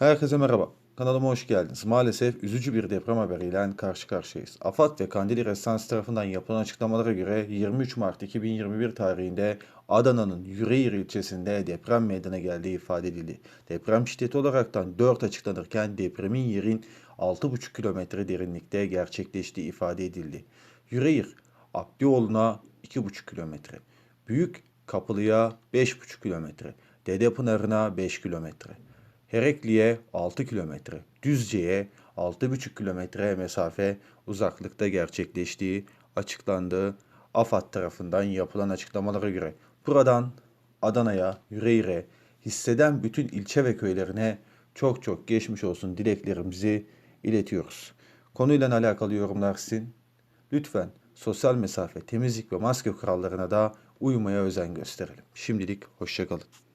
Herkese merhaba. Kanalıma hoş geldiniz. Maalesef üzücü bir deprem haberiyle karşı karşıyayız. AFAD ve Kandili Restansı tarafından yapılan açıklamalara göre 23 Mart 2021 tarihinde Adana'nın Yüreğir ilçesinde deprem meydana geldiği ifade edildi. Deprem şiddeti olaraktan 4 açıklanırken depremin yerin 6,5 kilometre derinlikte gerçekleştiği ifade edildi. Yüreğir, Abdioğlu'na 2,5 kilometre, Büyük Kapılı'ya 5,5 kilometre, Dedepınarı'na 5 kilometre. Herekli'ye 6 kilometre, Düzce'ye 6,5 kilometre mesafe uzaklıkta gerçekleştiği açıklandı. AFAD tarafından yapılan açıklamalara göre buradan Adana'ya, Yüreğir'e, hisseden bütün ilçe ve köylerine çok çok geçmiş olsun dileklerimizi iletiyoruz. Konuyla alakalı yorumlar sizin. Lütfen sosyal mesafe, temizlik ve maske kurallarına da uymaya özen gösterelim. Şimdilik hoşçakalın.